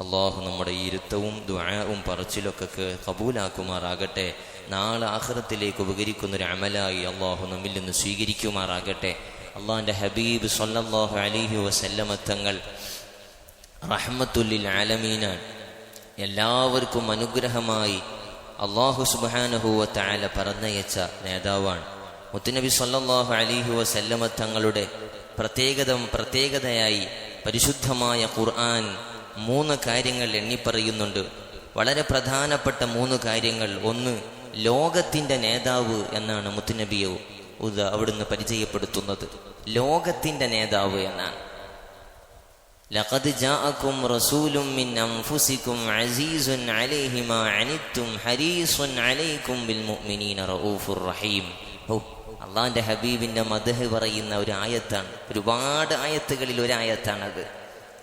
അള്ളാഹു നമ്മുടെ ഇരുത്തവും ദ്വാരവും പറച്ചിലൊക്കെ കബൂലാക്കുമാറാകട്ടെ. നാളെ ആഹ്റത്തിലേക്ക് ഉപകരിക്കുന്ന ഒരു അമലായി അള്ളാഹു നമ്മിൽ നിന്ന് സ്വീകരിക്കുമാറാകട്ടെ. അള്ളാഹിന്റെ ഹബീബ് സൊല്ലാഹു അലിഹി വസല്ലമത്തങ്ങൾ റഹ്മത്തുല്ലിൽ ആലമീന എല്ലാവർക്കും അനുഗ്രഹമായി അള്ളാഹു സുബാനഹുവ താല പറഞ്ഞയച്ച നേതാവാണ്. മുത്തുനബി സല്ലല്ലാഹു അലിഹു വസല്ലമത്തങ്ങളുടെ പ്രത്യേകത പ്രത്യേകതയായി പരിശുദ്ധമായ ഖുർആൻ മൂന്ന് കാര്യങ്ങൾ എണ്ണിപ്പറയുന്നുണ്ട് വളരെ പ്രധാനപ്പെട്ട മൂന്ന് കാര്യങ്ങൾ ഒന്ന് ലോകത്തിൻ്റെ നേതാവ് എന്നാണ് മുത്തുനബിയെ ഉദ അവിടുന്ന് പരിചയപ്പെടുത്തുന്നത് ലോകത്തിൻ്റെ നേതാവ് എന്നാണ് لقد جاءكم رسول من أنفسكم عزيز عليه ما عنتم حريص عليكم بالمؤمنين رؤوف رحيم ഓ അള്ളാന്റെ ഹബീബിന്റെ മദഹ് പറയുന്ന ഒരു ആയത്താണ് ഒരുപാട് ആയത്തുകളിൽ ഒരു ആയത്താണത്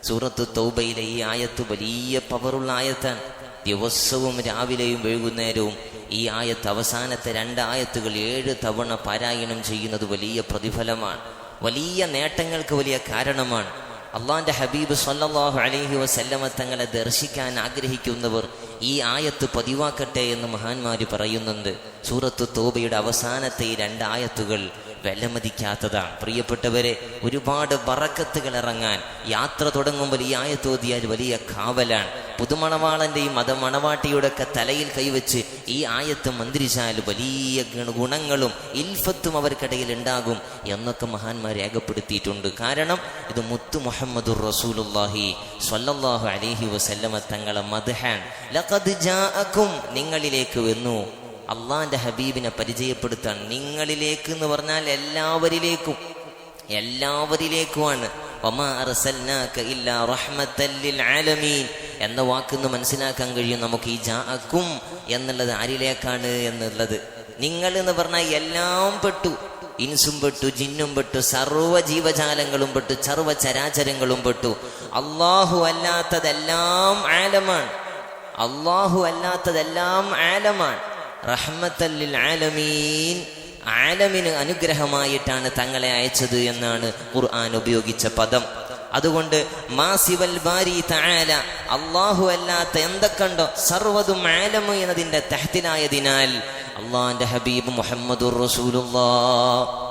സൂറത്ത് തൗബയിലെ ഈ ആയത്ത് വലിയ പവറുള്ള ആയത്താണ്. ദിവസവും രാവിലെയും വൈകുന്നേരവും ഈ ആയത്ത് അവസാനത്തെ രണ്ട് ആയത്തുകൾ ഏഴ് തവണ പാരായണം ചെയ്യുന്നത് വലിയ പ്രതിഫലമാണ്. വലിയ നേട്ടങ്ങൾക്ക് വലിയ കാരണമാണ്. അള്ളാന്റെ ഹബീബ് സല്ലാഹു അലഹി വസല്ലമ തങ്ങളെ ദർശിക്കാൻ ആഗ്രഹിക്കുന്നവർ ഈ ആയത്ത് പതിവാക്കട്ടെ എന്ന് മഹാന്മാര് പറയുന്നുണ്ട്. സൂറത്ത് തോബയുടെ അവസാനത്തെ ഈ രണ്ട് ആയത്തുകൾ വിലമതിക്കാത്തതാണ്. പ്രിയപ്പെട്ടവരെ ഒരുപാട് വറക്കത്തുകൾ ഇറങ്ങാൻ യാത്ര തുടങ്ങുമ്പോൾ ഈ ആയത്തോതിയാൽ വലിയ കാവലാണ്. പുതുമണവാളന്റെയും മതമണവാട്ടിയുടെ ഒക്കെ തലയിൽ കൈവച്ച് ഈ ആയത്ത് മന്ത്രിച്ചാൽ വലിയ ഗുണങ്ങളും ഇൽഫത്തും അവർക്കിടയിൽ ഉണ്ടാകും എന്നൊക്കെ മഹാന്മാർ രേഖപ്പെടുത്തിയിട്ടുണ്ട്. കാരണം ഇത് മുത്തു മുഹമ്മദുർ റസൂലുള്ളാഹി സ്വല്ലല്ലാഹു അലൈഹി വസല്ലമ തങ്ങളെ മദ്ഹാൻ. ലഖദ് ജാഅക്കും നിങ്ങളിലേക്ക് വന്നു. അള്ളാന്റെ ഹബീബിനെ പരിചയപ്പെടുത്താൻ നിങ്ങളിലേക്ക് എന്ന് പറഞ്ഞാൽ എല്ലാവരിലേക്കും എല്ലാവരിലേക്കുമാണ്. എന്ന വാക്കിന്ന് മനസ്സിലാക്കാൻ കഴിയും നമുക്ക് ഈ ജാക്കും എന്നുള്ളത് ആരിലേക്കാണ് എന്നുള്ളത്. നിങ്ങൾ എന്ന് പറഞ്ഞാൽ എല്ലാം പെട്ടു. ഇൻസും പെട്ടു ജിന്നും പെട്ടു സർവ ജീവജാലങ്ങളും പെട്ടു സർവ ചരാചരങ്ങളും പെട്ടു. അള്ളാഹു അല്ലാത്തതെല്ലാം ആലമാണ്. അള്ളാഹു അല്ലാത്തതെല്ലാം ആലമാണ്. റഹ്മത്തല്ലിൽ ആലമീൻ ആലമിന് അനുഗ്രഹമായിട്ടാണ് തങ്ങളെ അയച്ചത് എന്നാണ് ഖുർആൻ ഉപയോഗിച്ച പദം. അതുകൊണ്ട് മാസിവൽ ബാരി താല അള്ളാഹു അല്ലാത്ത എന്തൊക്കെയുണ്ടോ സർവതും ആലമു എന്നതിന്റെ തഹത്തിലായതിനാൽ അള്ളാന്റെ ഹബീബ് മുഹമ്മദുർ റസൂലുള്ളാഹ്.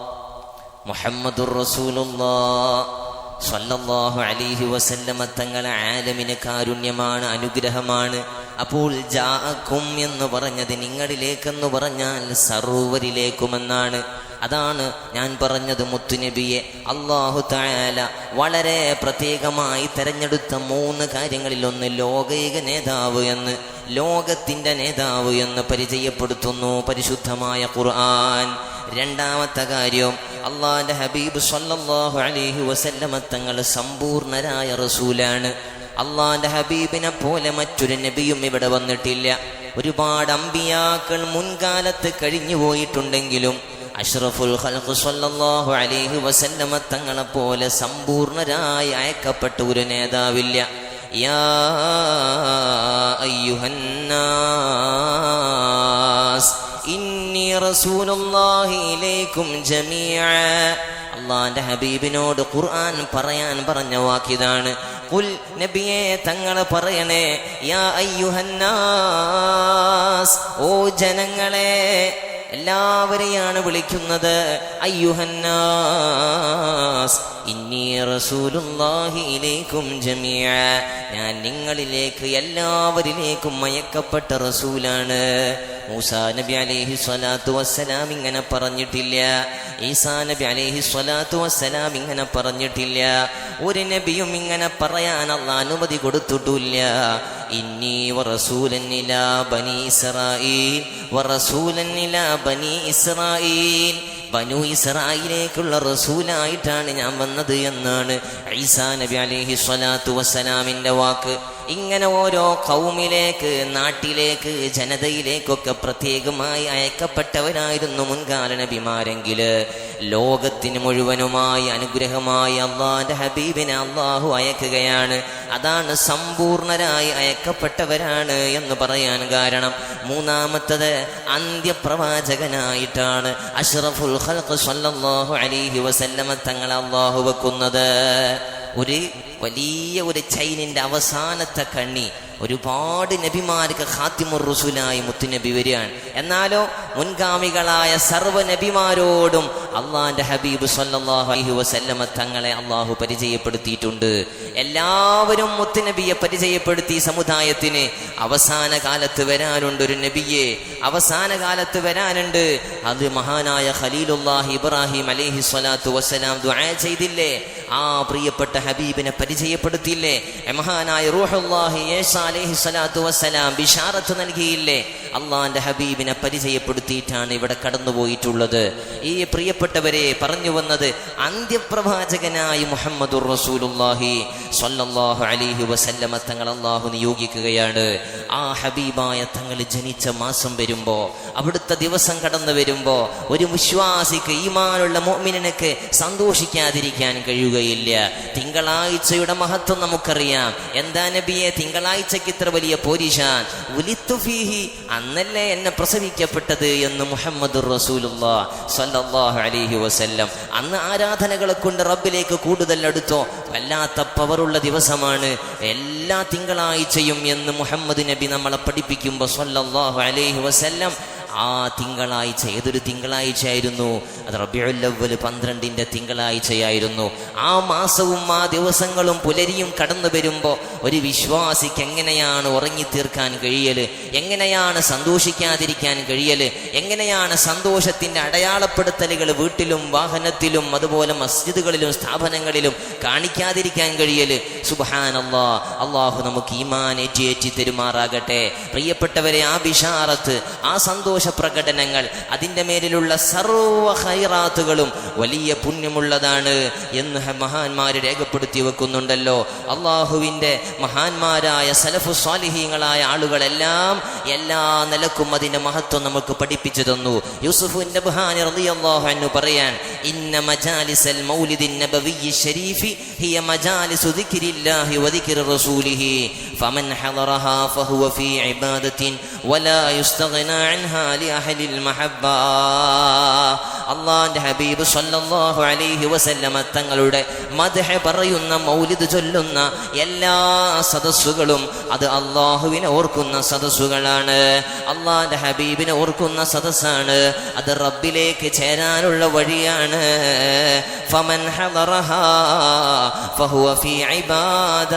മുഹമ്മദുർ റസൂലുള്ളാഹ്. സ്വല്ലല്ലാഹു അലൈഹി വസല്ലമ തങ്ങളെ ആലമിന് കാരുണ്യമാണ് അനുഗ്രഹമാണ്. അപ്പോൾ ജാക്കും എന്ന് പറഞ്ഞത് നിങ്ങളിലേക്കെന്ന് പറഞ്ഞാൽ സർവരിലേക്കുമെന്നാണ്. അതാണ് ഞാൻ പറഞ്ഞത് മുത്തുനബിയെ. അള്ളാഹു തായാല വളരെ പ്രത്യേകമായി തെരഞ്ഞെടുത്ത മൂന്ന് കാര്യങ്ങളിൽ ഒന്ന് ലോകൈക നേതാവ് എന്ന് ലോകത്തിന്റെ നേതാവ് എന്ന് പരിചയപ്പെടുത്തുന്നു പരിശുദ്ധമായ ഖുർആൻ. രണ്ടാമത്തെ കാര്യം അള്ളാഹിന്റെ ഹബീബ് സല്ലാഹു അലൈഹി വസല്ലമത്തങ്ങൾ സമ്പൂർണരായ റസൂലാണ്. അള്ളാന്റെ ഹബീബിനെ പോലെ മറ്റൊരു നബിയും ഇവിടെ വന്നിട്ടില്ല. ഒരുപാട് അമ്പിയാക്കൾ മുൻകാലത്ത് കഴിഞ്ഞു പോയിട്ടുണ്ടെങ്കിലും അഷ്റഫുൽ ഖൽഖ് സല്ലല്ലാഹു അലൈഹി വസല്ലമ തങ്ങളെ പോലെ സമ്പൂർണരായി അയക്കപ്പെട്ട ഒരു നേതാവില്ല. യാ അയ്യുഹന്നാസ് ഇന്നി ഇലൈക്കും ജമീഅ. അള്ളാന്റെ ഹബീബിനോട് ഖുർആൻ പറയാൻ പറഞ്ഞ വാക്കിതാണ്. കുൽ നബിയെ തങ്ങൾ പറയണേ യാ അയ്യുഹന്നാസ് ഓ ജനങ്ങളെ എല്ലാവരെയാണ് വിളിക്കുന്നത് അയ്യുഹന്നാസ്. ഇന്നി റസൂലുല്ലാഹിയിലേക്കും ജമിയ ഞാൻ നിങ്ങളിലേക്ക് എല്ലാവരിലേക്കും മയക്കപ്പെട്ട റസൂലാണ്. മൂസാ നബി അലൈഹി സ്വലാത്തു വസ്സലാം ഇങ്ങനെ പറഞ്ഞിട്ടില്ല. ഈസാ നബി അലൈഹി സ്വലാത്തു വസ്സലാം ഇങ്ങനെ പറഞ്ഞിട്ടില്ല. ഒരു നബിയും ഇങ്ങനെ പറയാൻ അല്ല അനുമതി കൊടുത്തിട്ടില്ല. ഇന്നി വറസൂലൻ ബനി ഇസ്രായീൽ വറസൂലൻ ബനി ഇസ്രായീൽ ബനു ഇസ്രായിലേക്കുള്ള റസൂലായിട്ടാണ് ഞാൻ വന്നത് എന്നാണ് ഈസാ നബി അലൈഹി സ്വലാത്തു വസ്സലാമിന്റെ വാക്ക്. ഇങ്ങനെ ഓരോ കൗമിലേക്ക് നാട്ടിലേക്ക് ജനതയിലേക്കൊക്കെ പ്രത്യേകമായി അയക്കപ്പെട്ടവരായിരുന്നു മുൻകാല നബിമാരെങ്കിൽ ലോകത്തിന് മുഴുവനുമായി അനുഗ്രഹമായി അള്ളാന്റെ ഹബീബിനെ അള്ളാഹു അയക്കുകയാണ്. അതാണ് സമ്പൂർണരായി അയക്കപ്പെട്ടവരാണ് എന്ന് പറയാൻ കാരണം. മൂന്നാമത്തത് അന്ത്യപ്രവാചകനായിട്ടാണ് അഷ്റഫുൽ ഖൽഖ് സല്ലല്ലാഹു അലൈഹി വസല്ലമ തങ്ങളെ അള്ളാഹു വെക്കുന്നത്. ഒരു വലിയ ഒരു ചൈനിന്റെ അവസാനത്തെ കണ്ണി ഒരുപാട് നബിമാർക്ക് ഖാത്തിമുർ റുസുലായി മുത്തുനബി വരികയാണ്. എന്നാലോ മുൻഗാമികളായ സർവ നബിമാരോടും അള്ളാന്റെ ഹബീബ് സല്ലല്ലാഹു അലഹി വസല്ലമ തങ്ങളെ അള്ളാഹു പരിചയപ്പെടുത്തിയിട്ടുണ്ട്. എല്ലാവരും മുത്തുനബിയെ പരിചയപ്പെടുത്തി സമുദായത്തിന് അവസാന കാലത്ത് വരാനുണ്ട് ഒരു നബിയെ. അവസാന കാലത്ത് വരാനുണ്ട്. അത് മഹാനായ ഖലീലുല്ലാഹി ഇബ്രാഹിം അലഹി സ്വലാത്തു വസ്സലാം ദുആ ചെയ്തില്ലേ? ആ പ്രിയപ്പെട്ട ഹബീബിനെ പരിചയപ്പെടുത്തിയില്ലേ? മഹാനായ റൂഹുല്ലാഹി യേശ അലൈഹി സ്വലാത്തു വസ്സലാം ബിഷാറത്ത് നൽകിയില്ലേ? അള്ളാന്റെ ഹബീബിനെ പരിചയപ്പെടുത്തിയിട്ടാണ് ഇവിടെ കടന്നുപോയിട്ടുള്ളത്. ഈ പ്രിയപ്പെട്ടവരെ പറഞ്ഞു വന്നത് അന്ത്യപ്രവാചകനായി അലൈഹി വസല്ലമ തങ്ങൾ അള്ളാഹു നിയോഗിക്കുകയാണ്. ആ ഹബീബായ തങ്ങൾ ജനിച്ച മാസം വരുമ്പോ അവിടുത്തെ ദിവസം കടന്നു വരുമ്പോ ഒരു വിശ്വാസിക്ക് ഈമാനുള്ള മോമിനക്ക് സന്തോഷിക്കാതിരിക്കാൻ കഴിയുകയില്ല. തിങ്കളാഴ്ചയുടെ മഹത്വം നമുക്കറിയാം. എന്താ നബിയെ തിങ്കളാഴ്ചക്ക് ഇത്ര വലിയ ഉലിത്തുഫീഹി അന്നല്ലേ എന്നെ പ്രസവിക്കപ്പെട്ടത് എന്ന് മുഹമ്മദ് അലിഹി അലൈഹി വസല്ലം. അന്ന് ആരാധനകളെ കൊണ്ട് റബ്ബിലേക്ക് കൂടുതൽ അടുത്തോ? വല്ലാത്ത പവറുള്ള ദിവസമാണ്. എല്ലാ തിങ്കളാഴ്ചയും എന്ന് മുഹമ്മദ് നബി നമ്മളെ പഠിപ്പിക്കുമ്പോൾ അലിഹി അലൈഹി വസല്ലം ആ തിങ്കളാഴ്ച ഏതൊരു തിങ്കളാഴ്ചയായിരുന്നു? അത് റബിയുല്ലവൽ പന്ത്രണ്ടിന്റെ തിങ്കളാഴ്ചയായിരുന്നു. ആ മാസവും ആ ദിവസങ്ങളും പുലരിയും കടന്നു വരുമ്പോൾ ഒരു വിശ്വാസിക്ക് എങ്ങനെയാണ് ഉറങ്ങിത്തീർക്കാൻ കഴിയൽ എങ്ങനെയാണ് സന്തോഷിക്കാതിരിക്കാൻ കഴിയൽ എങ്ങനെയാണ് സന്തോഷത്തിന്റെ അടയാളപ്പെടുത്തലുകൾ വീട്ടിലും വാഹനത്തിലും അതുപോലെ മസ്ജിദുകളിലും സ്ഥാപനങ്ങളിലും കാണിക്കാതിരിക്കാൻ കഴിയൽ? അള്ളാ അള്ളാഹു നമുക്ക് ഈമാൻ ഏറ്റി ഏറ്റി തരുമാറാകട്ടെ. പ്രിയപ്പെട്ടവരെ ആ ബിഷാറത്ത് ആ സന്തോഷ പ്രകടനങ്ങൾ അതിന്റെ മേലിലുള്ള സർവ ഹൈറാത്തുകളും വലിയ പുണ്യമുള്ളതാണ് എന്ന് മഹാന്മാർ രേഖപ്പെടുത്തി വെക്കുന്നുണ്ടല്ലോ. അള്ളാഹുവിന്റെ മഹാന്മാരായ സലഫു സ്വാലിഹീങ്ങളായ ആളുകളെല്ലാം എല്ലാ നിലക്കും അതിന്റെ മഹത്വം നമുക്ക് പഠിപ്പിച്ചു തന്നു. റളിയല്ലാഹു അൻഹു പറയാൻ ഇന്ന മജാലിസൽ മൗലിദിൻ നബവി ശരീഫി ഹിയ മജാലിസു ദിക്രില്ലാഹി വദിക്രി റസൂലിഹി. ഫമൻ ഹളറഹാ ഫഹുവ ഫീ ഇബാദത്തിൻ വലാ യുസ്തഗ്നാ അൻഹാ അള്ളാന്റെ ഹബീബ് സല്ലല്ലാഹു അലൈഹി വസല്ലമ തങ്ങളുടെ മദ്ഹ പറയുന്ന മൗലിദ് ചൊല്ലുന്ന എല്ലാ സദസ്സുകളും അത് അള്ളാഹുവിനെ ഓർക്കുന്ന സദസ്സുകളാണ്. അള്ളാന്റെ ഹബീബിനെ ഓർക്കുന്ന സദസ്സാണ്. അത് റബ്ബിലേക്ക് ചേരാനുള്ള വഴിയാണ്. ഫമൻ ഫഹുവ ഫീ ഇബാദ.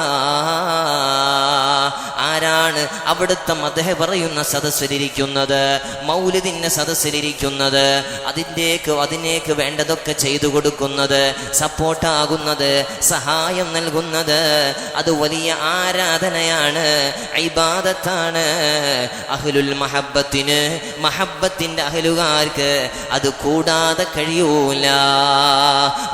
ആരാണ് അവിടുത്തെ മദഹ പറയുന്ന സദസ്സിലിരിക്കുന്നത്? മൗലിദിന്റെ സദസ്സിലിരിക്കുന്നത് അതിന്റെക്ക് അതിനേക്ക് വേണ്ടതൊക്കെ ചെയ്തു കൊടുക്കുന്നത് സപ്പോർട്ടാകുന്നത് സഹായം നൽകുന്നത് അത് വലിയ ആരാധനയാണ് ഐബാദത്താണ് അഹ്ലുൽ മഹബത്തിന് മഹബത്തിന്റെ അഹലുകാർക്ക് അത് കൂടാതെ കഴിയൂല.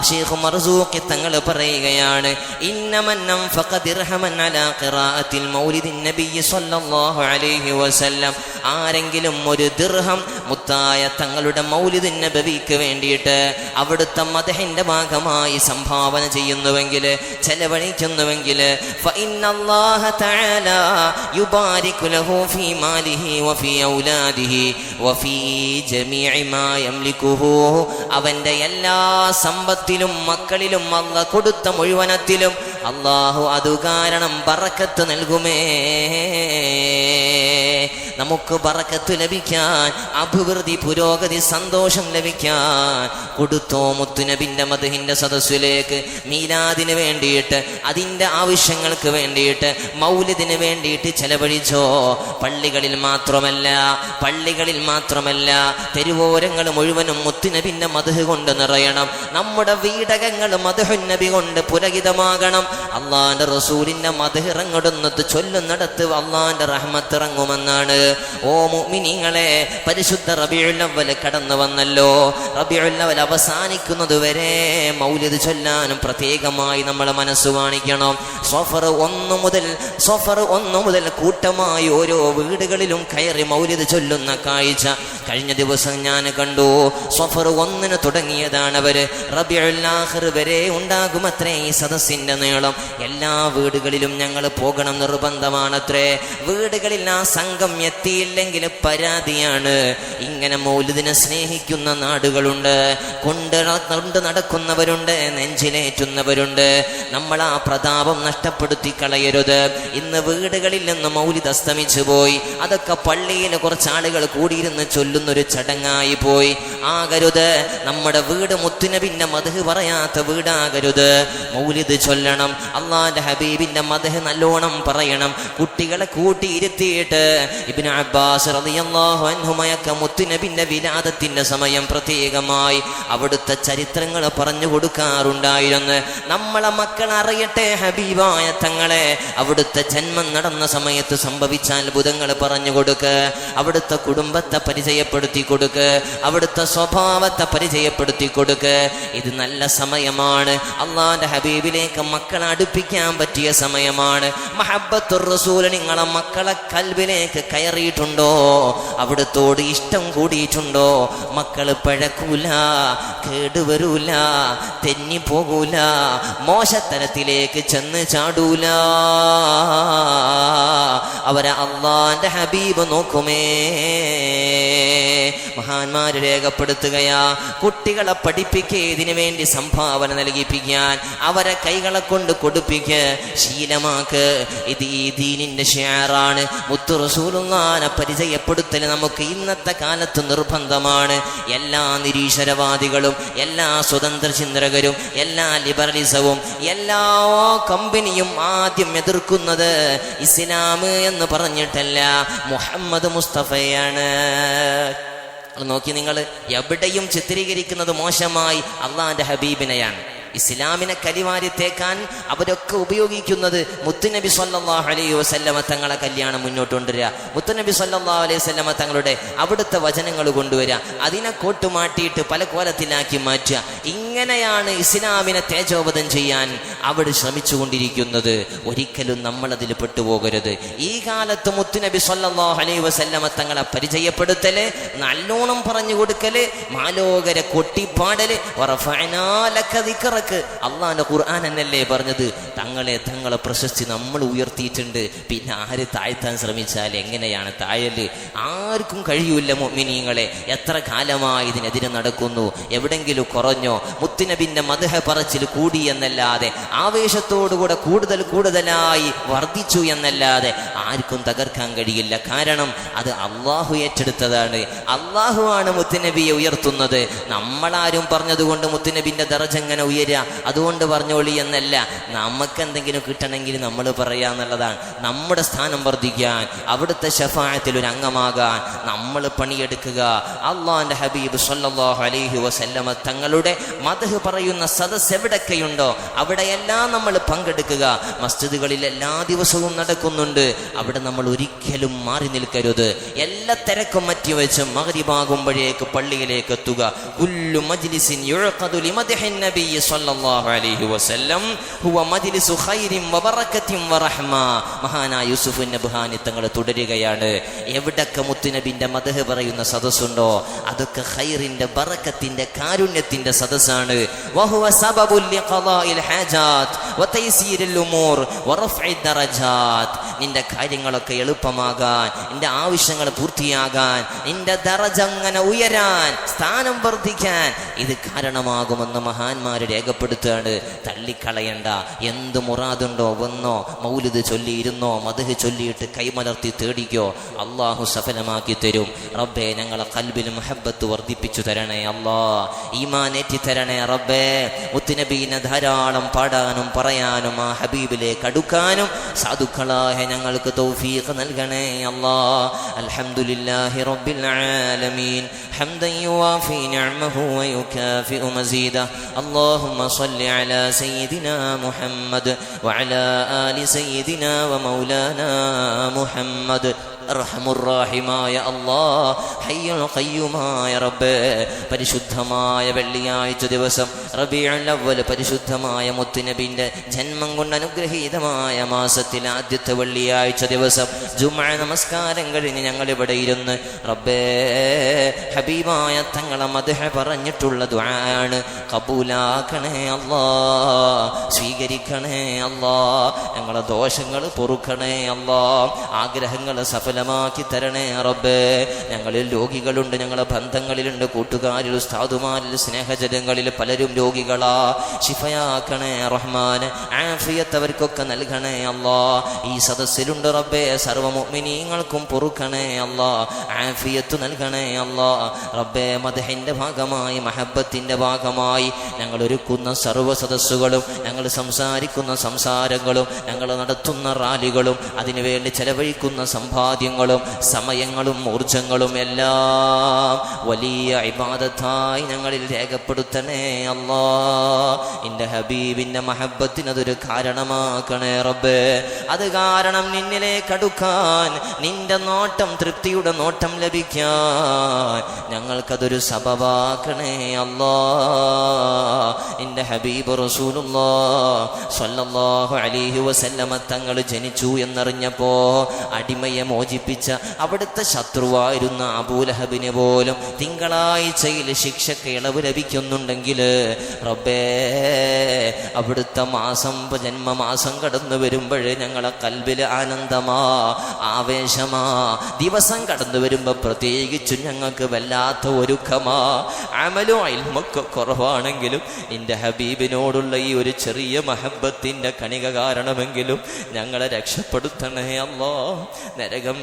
ഷെയ്ഖ് മർസൂഖി തങ്ങൾ പറയുകയാണ് ഇന്നമന്നം ഫഖദിർഹമൻ അലാ ഖിറാഅത്തിൽ മൗലിദിൻ നബി സല്ലല്ലാഹു അലൈഹി വസല്ലം. ആരെങ്കിലും ഒരു ദിർഹം മുത്തായ തങ്ങളുടെ മൗലിദ് നബവിക്ക് വേണ്ടിയിട്ട് അവിടുത്തെ മദഹിന്റെ ഭാഗമായി സംഭാവന ചെയ്യുന്നുവെങ്കിൽ ചെലവഴിക്കുന്നുവെങ്കിൽ അവന്റെ എല്ലാ സമ്പത്തിലും മക്കളിലും അല്ല കൊടുത്ത മുഴുവനത്തിലും അള്ളാഹു അതു കാരണം പറക്കത്ത് നൽകുമേ. നമുക്ക് ബറക്കത്ത് ലഭിക്കാൻ അഭിവൃദ്ധി പുരോഗതി സന്തോഷം ലഭിക്കാൻ കൊടുത്തോ മുത്തുനബിന്റെ മധുഹിന്റെ സദസ്സിലേക്ക്. മീലാദിന് വേണ്ടിയിട്ട് അതിന്റെ ആവശ്യങ്ങൾക്ക് വേണ്ടിയിട്ട് മൗലിദിന് വേണ്ടിയിട്ട് ചെലവഴിച്ചോ. പള്ളികളിൽ മാത്രമല്ല പള്ളികളിൽ മാത്രമല്ല തെരുവോരങ്ങൾ മുഴുവനും മുത്തുനബിന്റെ മധുഹ് കൊണ്ട് നിറയണം. നമ്മുടെ വീടകങ്ങൾ മധുഹുന്നബി കൊണ്ട് പുരകിതമാകണം അള്ളാന്റെ റസൂലിന്റെ മധുഹ് ഇറങ്ങിടുന്നത് ചൊല്ലുന്നിടത്ത് അള്ളാന്റെ റഹ്മത്ത് ഇറങ്ങുമെന്നാണ്. ഓ മുഅ്മിനീങ്ങളെ പരിശുദ്ധ റബീഉൽ അവൽ കടന്നു വന്നല്ലോ. റബീഉൽ അവസാനിക്കുന്നത് വരെ മൗലിദ് ചൊല്ലാനും പ്രത്യേകമായി നമ്മൾ മനസ്സ് കാണിക്കണം സഫർ ഒന്ന് മുതൽ സഫർ ഒന്ന് മുതൽ കൂട്ടമായി ഓരോ വീടുകളിലും കയറി മൗലിദ് ചൊല്ലുന്ന കാഴ്ച കഴിഞ്ഞ ദിവസം ഞാൻ കണ്ടു. സഫർ ഒന്നിന് തുടങ്ങിയതാണ് അവർ. റബിയുല്ലാഹിർ വരെ ഉണ്ടാകുമത്രേ ഈ സദസ്സിന്റെ നീളം. എല്ലാ വീടുകളിലും ഞങ്ങൾ പോകണം നിർബന്ധമാണത്രേ. വീടുകളിൽ ആ സംഘം എത്തിയില്ലെങ്കിൽ പരാതിയാണ്. ഇങ്ങനെ മൗലിദിനെ സ്നേഹിക്കുന്ന നാടുകളുണ്ട്. കൊണ്ട് കൊണ്ട് നടക്കുന്നവരുണ്ട് നെഞ്ചിലേറ്റുന്നവരുണ്ട്. നമ്മൾ ആ പ്രതാപം നഷ്ടപ്പെടുത്തി കളയരുത് ഇന്ന് വീടുകളിൽ നിന്ന് മൗലിദ് അസ്തമിച്ചു പോയി അതൊക്കെ പള്ളിയിൽ കുറച്ച് ആളുകൾ കൂടിയിരുന്ന് ചൊല്ലുന്നൊരു ചടങ്ങായി പോയി. ആകരുത്. നമ്മുടെ വീട് മുത്തുനബിന്റെ മധു പറയാത്ത വീടാകരുത്. മൗലിദ് ചൊല്ലണം. അള്ളാന്റെ ഹബീബിന്റെ മധു നല്ലോണം പറയണം. കുട്ടികളെ കൂട്ടിയിരുത്തിയിട്ട് ഇബിന് അബ്ബാസ് റളിയല്ലാഹു മുത്തുനബിന്റെ വിലാദത്തിന്റെ സമയം പ്രത്യേകമായി അവിടുത്തെ ചരിത്രങ്ങൾ പറഞ്ഞു കൊടുക്കാറുണ്ടായിരുന്നു. നമ്മളെ മക്കൾ അറിയട്ടെ ഹബീബായ തങ്ങളെ അവിടുത്തെ ജന്മം നടന്ന സമയത്ത് സംഭവിച്ച അത്ഭുതങ്ങൾ പറഞ്ഞു കൊടുക്ക്. അവിടുത്തെ കുടുംബത്തെ പരിചയപ്പെടുത്തി കൊടുക്ക്. അവിടുത്തെ സ്വഭാവത്തെ പരിചയപ്പെടുത്തി കൊടുക്ക്. ഇത് നല്ല സമയമാണ്. അള്ളാന്റെ ഹബീബിലേക്ക് മക്കളെ അടുപ്പിക്കാൻ പറ്റിയ സമയമാണ്. മഹബത്തുർ റസൂൽ നിങ്ങളെ മക്കളെ കൽബിലേക്ക് കയറിയിട്ടുണ്ടോ? അവിടുത്തോട് ഇഷ്ടം കൂടിയിട്ടുണ്ടോ? മക്കൾ പഴക്കൂല കേടുവരൂല തെന്നി പോകൂല മോശത്തരത്തിലേക്ക് ചെന്ന് ചാടൂല. അവരെ അള്ളാന്റെ ഹബീബ് നോക്കുമേ. മഹാന്മാര് രേഖപ്പെടുത്തുകയാ കുട്ടികളെ പഠിപ്പിക്കുക ഇതിനു വേണ്ടി സംഭാവന നൽകിപ്പിക്കാൻ അവരെ കൈകളെ കൊണ്ട് കൊടുപ്പിക്ക് ശീലമാക്ക്. ഇത് ഈ ദീനിന്റെ ഷെയറാണ്. മുത്തു റസൂലുള്ളാനെ പരിചയപ്പെടുത്തൽ നമുക്ക് ഇന്നത്തെ കാലത്ത് നിർബന്ധമാണ്. എല്ലാ നിരീശ്വരവാദികളും എല്ലാ സ്വതന്ത്ര ചിന്തകരും എല്ലാ ലിബറലിസവും എല്ലാ കമ്പനിയും ആദ്യം എതിർക്കുന്നത് ഇസ്ലാം എന്ന് പറഞ്ഞിട്ടല്ല മുഹമ്മദ് മുസ്തഫയാണ്. നോക്കി നിങ്ങൾ എവിടെയും ചിത്രീകരിക്കുന്നത് മോശമായി അള്ളാന്റെ ഹബീബിനെയാണ്. ഇസ്ലാമിനെ കലിവാരി തേക്കാൻ അവരൊക്കെ ഉപയോഗിക്കുന്നത് മുത്തുനബി സല്ലല്ലാഹു അലൈഹി വസല്ലമ തങ്ങളെ കല്യാണം മുന്നോട്ട് കൊണ്ടുവരിക. മുത്തുനബി സല്ലല്ലാഹു അലൈഹി വസല്ലമ തങ്ങളുടെ അവിടുത്തെ വചനങ്ങൾ കൊണ്ടുവരിക. അതിനെ കോട്ടുമാട്ടിയിട്ട് പല കോലത്തിലാക്കി മാറ്റുക. ഇങ്ങനെയാണ് ഇസ്ലാമിനെ തേജോപതം ചെയ്യാൻ അവിടെ ശ്രമിച്ചുകൊണ്ടിരിക്കുന്നത്. ഒരിക്കലും നമ്മൾ പെട്ടുപോകരുത്. ഈ കാലത്ത് മുത്തുനബി സല്ലല്ലാഹു അലൈഹി വസല്ലമ തങ്ങളെ പരിചയപ്പെടുത്തൽ നല്ലോണം പറഞ്ഞു കൊടുക്കൽ മാലോകരെ കൊട്ടിപ്പാടൽ ലക അള്ളാന്റെ ഖുർആൻ എന്നല്ലേ പറഞ്ഞത്? തങ്ങളെ തങ്ങളെ പ്രശസ്തി നമ്മൾ ഉയർത്തിയിട്ടുണ്ട്. പിന്നെ ആര് താഴ്ത്താൻ ശ്രമിച്ചാൽ എങ്ങനെയാണ് താഴൽ? ആർക്കും കഴിയൂല്ല മൊമിനിയങ്ങളെ എത്ര കാലമായി ഇതിനെതിരെ നടക്കുന്നു? എവിടെങ്കിലും കുറഞ്ഞോ? മുത്തുനബിന്റെ മധുഹ പറച്ചിൽ കൂടി എന്നല്ലാതെ ആവേശത്തോടുകൂടെ കൂടുതൽ കൂടുതലായി വർദ്ധിച്ചു എന്നല്ലാതെ ആർക്കും തകർക്കാൻ കഴിയില്ല. കാരണം അത് അള്ളാഹു ഏറ്റെടുത്തതാണ്. അള്ളാഹു ആണ് മുത്തുനബിയെ ഉയർത്തുന്നത്. നമ്മളാരും പറഞ്ഞതുകൊണ്ട് മുത്തുനബിന്റെ ദറജങ്ങനെ ഉയരുക അതുകൊണ്ട് പറഞ്ഞോളി എന്നല്ല. നമുക്ക് എന്തെങ്കിലും കിട്ടണമെങ്കിൽ നമ്മൾ പറയാന്നുള്ളതാണ് നമ്മുടെ സ്ഥാനം വർദ്ധിക്കാൻ അവിടുത്തെ ഷഫായത്തിൽ ഒരു അംഗമാകാൻ നമ്മൾ പണിയെടുക്കുക. അള്ളാന്റെ ഹബീബ് സല്ലല്ലാഹു അലൈഹി വസല്ലമ തങ്ങളുടെ മതഹ് പറയുന്ന സദസ് എവിടൊക്കെയുണ്ടോ അവിടെയെല്ലാം നമ്മൾ പങ്കെടുക്കുക. മസ്ജിദുകളിൽ എല്ലാ ദിവസവും നടക്കുന്നുണ്ട്. അവിടെ നമ്മൾ ഒരിക്കലും മാറി നിൽക്കരുത്. എല്ലാ തിരക്കും മാറ്റിവെച്ച് മകരിവാകുമ്പോഴേക്ക് പള്ളിയിലേക്ക് എത്തുക. മജ്ലിസിൻ മഹാനായ തങ്ങൾ തുടരുകയാണ്. എവിടൊക്കെ മുത്തുനബിന്റെ മദഹ് പറയുന്ന സദസ്സുണ്ടോ അതൊക്കെ ഹൈറിന്റെ ബറക്കത്തിന്റെ കാരുണ്യത്തിന്റെ സദസ്സാണ്. وهو سبب لقضاء الحاجات وتيسير الأمور ورفع الدرجات. നിന്റെ കാര്യങ്ങളൊക്കെ എളുപ്പമാകാൻ നിന്റെ ആവശ്യങ്ങൾ പൂർത്തിയാകാൻ നിന്റെ ദറജങ്ങനെ ഉയരാൻ സ്ഥാനം വർദ്ധിക്കാൻ ഇത് കാരണമാകുമെന്ന് മഹാന്മാർ രേഖപ്പെടുത്തുകയാണ്. തള്ളിക്കളയണ്ട. എന്ത് മുറാദുണ്ടോ വന്നോ മൗലിത് ചൊല്ലിയിരുന്നോ മധുഹ് ചൊല്ലിയിട്ട് കൈമലർത്തി തേടിക്കോ അള്ളാഹു സഫലമാക്കി തരും. റബ്ബേ ഞങ്ങളെ കൽബിൽ മുഹബത്ത് വർദ്ധിപ്പിച്ചു തരണേ അല്ലാ. ഈമാനേറ്റി തരണേ റബ്ബേ. മുത്തുനബീനെ ധാരാളം പാടാനും പറയാനും ആ ഹബീബിലേക്ക് അടുക്കാനും സാധുക്കളായ ഞങ്ങൾക്ക് തൗഫീഖ് നൽകണേ അല്ലാ അൽഹംദുലില്ലാഹി റബ്ബിൽ ആലമീൻ حمدا يوافي نعمه ويكافئ مزيده اللهم صل على سيدنا محمد وعلى آل سيدنا ومولانا محمد അർഹമുറാഹിമായ അള്ളാ ഹയ്യുൽ ഖയ്യുമായ റബ്ബ് പരിശുദ്ധമായ വെള്ളിയാഴ്ച ദിവസം റബീഉൽ അവ്വൽ പരിശുദ്ധമായ മുത്തുനബിന്റെ ജന്മം കൊണ്ട് അനുഗ്രഹീതമായ മാസത്തിൽ ആദ്യത്തെ വെള്ളിയാഴ്ച ദിവസം ജുമഅ നമസ്കാരം കഴിഞ്ഞ് ഞങ്ങൾ ഇവിടെ ഇരുന്ന് റബ്ബേ ഹബീബായ തങ്ങളെ മധുഹ പറഞ്ഞിട്ടുള്ള ദുആണ് കബൂലാക്കണേ അല്ലാ സ്വീകരിക്കണേ അല്ലാ ഞങ്ങളെ ദോഷങ്ങൾ പൊറുക്കണേ അല്ലാ ആഗ്രഹങ്ങൾ സഫല സഫലമാക്കി തരണേ റബ്ബേ. ഞങ്ങളിൽ രോഗികളുണ്ട് ഞങ്ങളെ ബന്ധങ്ങളിലുണ്ട് കൂട്ടുകാരിൽ ഉസ്താദുമാരിൽ സ്നേഹജനങ്ങളിൽ പലരും രോഗികളാ. ശിഫയാക്കണേ റഹ്മാൻ ആഫിയത്ത് അവർക്കൊക്കെ നൽകണേ അല്ലാ. ഈ സദസ്സിലുണ്ട് റബ്ബേ സർവമുഗ്മിനീങ്ങൾക്കും പൊറുക്കണേ അല്ലാ. ആഫിയത്ത് നൽകണേ അല്ലാ. റബ്ബേ മദഹിന്റെ ഭാഗമായി മഹബത്തിന്റെ ഭാഗമായി ഞങ്ങൾ ഒരുക്കുന്ന സർവ സദസ്സുകളും ഞങ്ങൾ സംസാരിക്കുന്ന സംസാരങ്ങളും ഞങ്ങൾ നടത്തുന്ന റാലികളും അതിനുവേണ്ടി ചെലവഴിക്കുന്ന സമ്പാദ്യങ്ങളും സമയങ്ങളും ഊർജങ്ങളും എല്ലാം വലിയ ഇബാദത്തായി ഞങ്ങളിൽ രേഖപ്പെടുത്തണേ അല്ലാ. എന്റെ ഹബീബിന്റെ മഹബത്തിന് അതൊരു കാരണമാക്കണേ റബ്ബേ. അത് കാരണം നിന്നിലേക്ക് അടുക്കാൻ നിന്റെ നോട്ടം തൃപ്തിയുടെ നോട്ടം ലഭിക്കാൻ ഞങ്ങൾക്കതൊരു സബവാക്കണേ അല്ലാ. എന്റെ ഹബീബ് റസൂലുള്ള സല്ലല്ലാഹു അലൈഹി വസല്ലമ തങ്ങൾ ജനിച്ചു എന്നറിഞ്ഞപ്പോ അടിമയെ മോചിപ്പിച്ച അവിടുത്തെ ശത്രുവായിരുന്ന അബൂലഹബിന് പോലും തിങ്കളാഴ്ചയിൽ ശിക്ഷക്ക് ഇളവ് ലഭിക്കുന്നുണ്ടെങ്കിൽ റബ്ബേ അവിടുത്തെ മാസം ജന്മമാസം കടന്നു വരുമ്പോൾ ഞങ്ങളെ കൽബിൽ ആനന്ദമാ ആവേശമാ. ദിവസം കടന്നു വരുമ്പോൾ പ്രത്യേകിച്ചും ഞങ്ങൾക്ക് വല്ലാത്ത ഒരുക്കമാ. അമലും അയൽമൊക്കെ കുറവാണെങ്കിലും എന്റെ ഹബീബിനോടുള്ള ഈ ഒരു ചെറിയ മഹബത്തിന്റെ കണിക കാരണമെങ്കിലും ഞങ്ങളെ രക്ഷപ്പെടുത്തണേ അല്ലോ.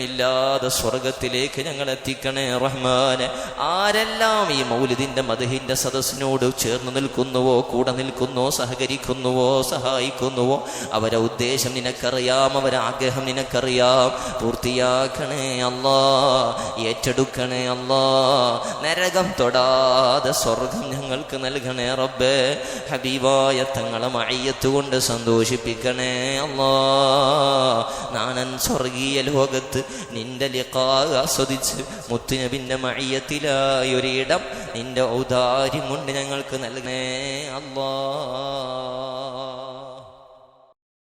നരകമില്ലാതെ സ്വർഗത്തിലേക്ക് ഞങ്ങൾ എത്തിക്കണേ റഹ്മാന്. ആരെല്ലാം ഈ മൗലിദിന്റെ മധുഹിന്റെ സദസ്സിനോട് ചേർന്ന് നിൽക്കുന്നുവോ കൂടെ നിൽക്കുന്നുവോ സഹകരിക്കുന്നുവോ സഹായിക്കുന്നുവോ? അവരെ ഉദ്ദേശം നിനക്കറിയാം അവരെ ആഗ്രഹം നിനക്കറിയാം. പൂർത്തിയാക്കണേ അല്ലാ ഏറ്റെടുക്കണേ അല്ലാ. നരകം തൊടാതെ സ്വർഗം ഞങ്ങൾക്ക് നൽകണേ റബ്ബേ. ഹബീബായ തങ്ങളെ മയ്യത്ത് കൊണ്ട് സന്തോഷിപ്പിക്കണേ അല്ലാ. നാനൻ സ്വർഗീയ ലോകത്ത് നിന്റെ ലിഖാ ആസ്വദിച്ച് മുത്തുനബിന്റെ മയ്യത്തിലായ ഒരിടം നിന്റെ ഔദാര്യം കൊണ്ട് ഞങ്ങൾക്ക് നൽകണേ അല്ലാ